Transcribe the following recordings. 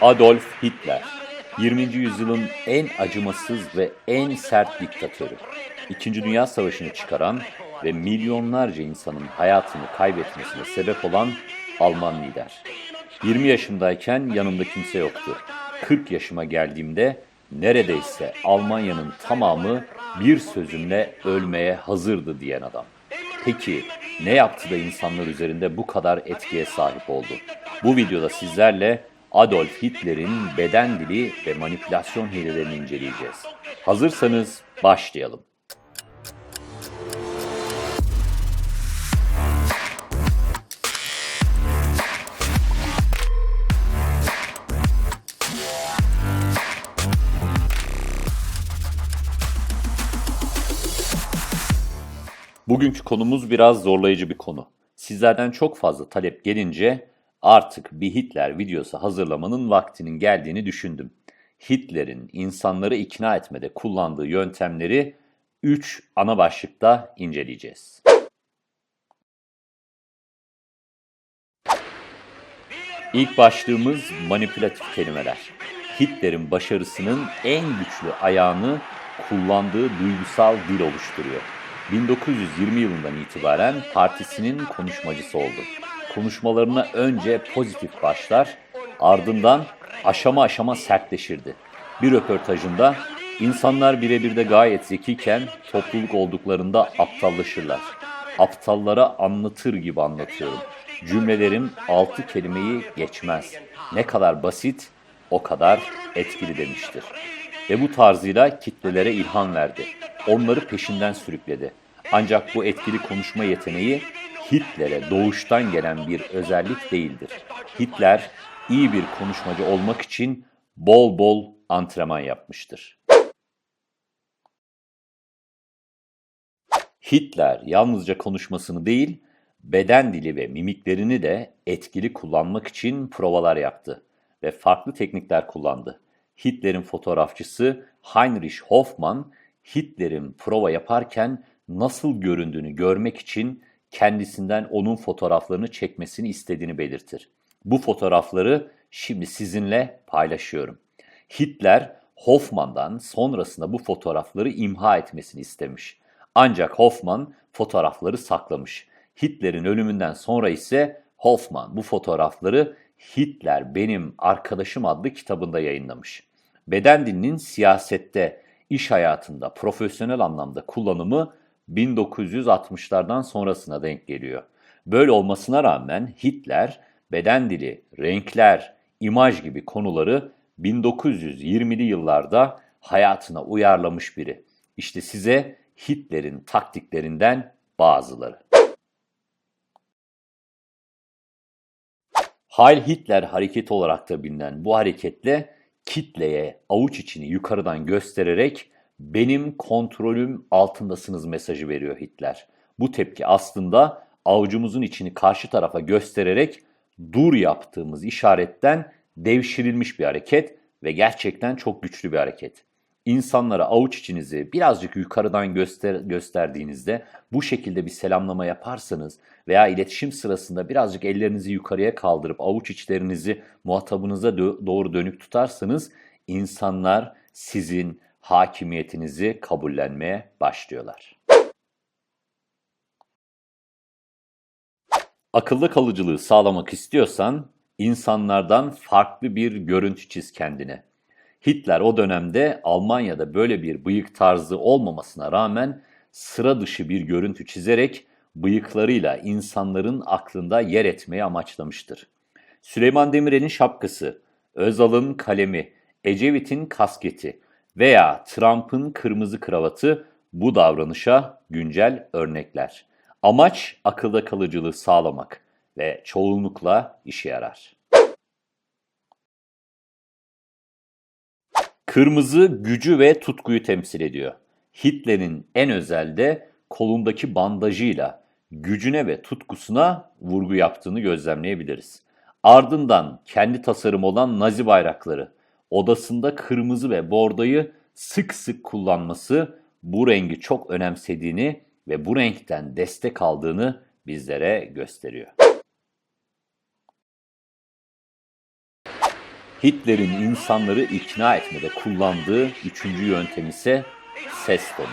Adolf Hitler, 20. yüzyılın en acımasız ve en sert diktatörü. İkinci Dünya Savaşı'nı çıkaran ve milyonlarca insanın hayatını kaybetmesine sebep olan Alman lider. 20 yaşımdayken yanımda kimse yoktu. 40 yaşıma geldiğimde neredeyse Almanya'nın tamamı bir sözümle ölmeye hazırdı diyen adam. Peki ne yaptı da insanlar üzerinde bu kadar etkiye sahip oldu? Bu videoda sizlerle Adolf Hitler'in beden dili ve manipülasyon hilelerini inceleyeceğiz. Hazırsanız başlayalım. Bugünkü konumuz biraz zorlayıcı bir konu. Sizlerden çok fazla talep gelince artık bir Hitler videosu hazırlamanın vaktinin geldiğini düşündüm. Hitler'in insanları ikna etmede kullandığı yöntemleri 3 ana başlıkta inceleyeceğiz. İlk başlığımız manipülatif kelimeler. Hitler'in başarısının en güçlü ayağını kullandığı duygusal dil oluşturuyor. 1920 yılından itibaren partisinin konuşmacısı oldu. Konuşmalarına önce pozitif başlar, ardından aşama aşama sertleşirdi. Bir röportajında insanlar birebir de gayet zekiyken topluluk olduklarında aptallaşırlar. Aptallara anlatır gibi anlatıyorum. Cümlelerim altı kelimeyi geçmez. Ne kadar basit, o kadar etkili demiştir. Ve bu tarzıyla kitlelere ilham verdi. Onları peşinden sürükledi. Ancak bu etkili konuşma yeteneği Hitler'e doğuştan gelen bir özellik değildir. Hitler iyi bir konuşmacı olmak için bol bol antrenman yapmıştır. Hitler yalnızca konuşmasını değil, beden dili ve mimiklerini de etkili kullanmak için provalar yaptı ve farklı teknikler kullandı. Hitler'in fotoğrafçısı Heinrich Hoffmann, Hitler'in prova yaparken nasıl göründüğünü görmek için kendisinden onun fotoğraflarını çekmesini istediğini belirtir. Bu fotoğrafları şimdi sizinle paylaşıyorum. Hitler Hoffman'dan sonrasında bu fotoğrafları imha etmesini istemiş. Ancak Hoffman fotoğrafları saklamış. Hitler'in ölümünden sonra ise Hoffman bu fotoğrafları Hitler Benim Arkadaşım adlı kitabında yayınlamış. Beden dilinin siyasette, iş hayatında profesyonel anlamda kullanımı 1960'lardan sonrasına denk geliyor. Böyle olmasına rağmen Hitler beden dili, renkler, imaj gibi konuları 1920'li yıllarda hayatına uyarlamış biri. İşte size Hitler'in taktiklerinden bazıları. Heil Hitler hareketi olarak da bilinen bu hareketle kitleye avuç içini yukarıdan göstererek benim kontrolüm altındasınız mesajı veriyor Hitler. Bu tepki aslında avucumuzun içini karşı tarafa göstererek dur yaptığımız işaretten devşirilmiş bir hareket ve gerçekten çok güçlü bir hareket. İnsanlara avuç içinizi birazcık yukarıdan göster gösterdiğinizde bu şekilde bir selamlama yaparsanız veya iletişim sırasında birazcık ellerinizi yukarıya kaldırıp avuç içlerinizi muhatabınıza dö doğru dönük tutarsanız insanlar sizin hakimiyetinizi kabullenmeye başlıyorlar. Akılda kalıcılığı sağlamak istiyorsan insanlardan farklı bir görüntü çiz kendine. Hitler o dönemde Almanya'da böyle bir bıyık tarzı olmamasına rağmen sıra dışı bir görüntü çizerek bıyıklarıyla insanların aklında yer etmeyi amaçlamıştır. Süleyman Demirel'in şapkası, Özal'ın kalemi, Ecevit'in kasketi veya Trump'ın kırmızı kravatı bu davranışa güncel örnekler. Amaç akılda kalıcılığı sağlamak ve çoğunlukla işe yarar. Kırmızı gücü ve tutkuyu temsil ediyor. Hitler'in en özelde kolundaki bandajıyla gücüne ve tutkusuna vurgu yaptığını gözlemleyebiliriz. Ardından kendi tasarım olan Nazi bayrakları, odasında kırmızı ve bordoyu sık sık kullanması bu rengi çok önemsediğini ve bu renkten destek aldığını bizlere gösteriyor. Hitler'in insanları ikna etmede kullandığı üçüncü yöntem ise ses tonu.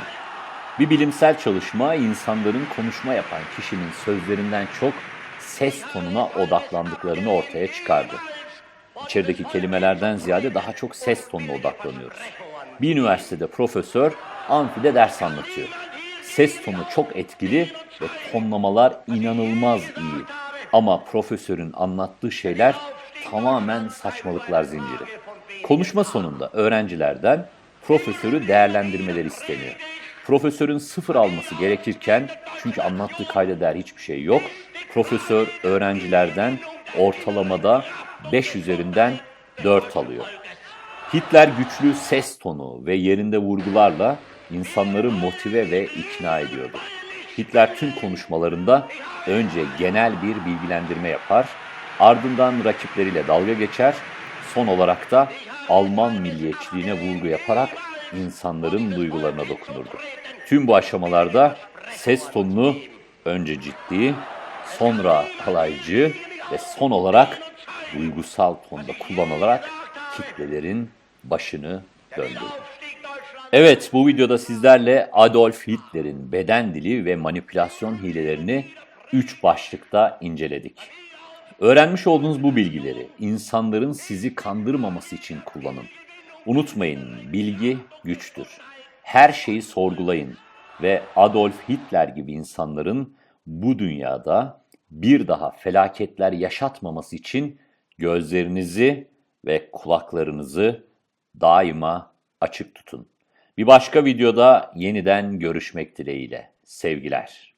Bir bilimsel çalışma insanların konuşma yapan kişinin sözlerinden çok ses tonuna odaklandıklarını ortaya çıkardı. İçerideki kelimelerden ziyade daha çok ses tonuna odaklanıyoruz. Bir üniversitede profesör amfide ders anlatıyor. Ses tonu çok etkili ve tonlamalar inanılmaz iyi. Ama profesörün anlattığı şeyler tamamen saçmalıklar zinciri. Konuşma sonunda öğrencilerden profesörü değerlendirmeleri isteniyor. Profesörün sıfır alması gerekirken çünkü anlattığı kayda değer hiçbir şey yok. Profesör öğrencilerden ortalamada 5 üzerinden 4 alıyor. Hitler güçlü ses tonu ve yerinde vurgularla insanları motive ve ikna ediyordu. Hitler tüm konuşmalarında önce genel bir bilgilendirme yapar, ardından rakipleriyle dalga geçer, son olarak da Alman milliyetçiliğine vurgu yaparak insanların duygularına dokunurdu. Tüm bu aşamalarda ses tonunu önce ciddi, sonra alaycı ve son olarak duygusal tonda kullanılarak kitlelerin başını döndürdü. Evet bu videoda sizlerle Adolf Hitler'in beden dili ve manipülasyon hilelerini 3 başlıkta inceledik. Öğrenmiş olduğunuz bu bilgileri insanların sizi kandırmaması için kullanın. Unutmayın bilgi güçtür. Her şeyi sorgulayın ve Adolf Hitler gibi insanların bu dünyada bir daha felaketler yaşatmaması için gözlerinizi ve kulaklarınızı daima açık tutun. Bir başka videoda yeniden görüşmek dileğiyle. Sevgiler.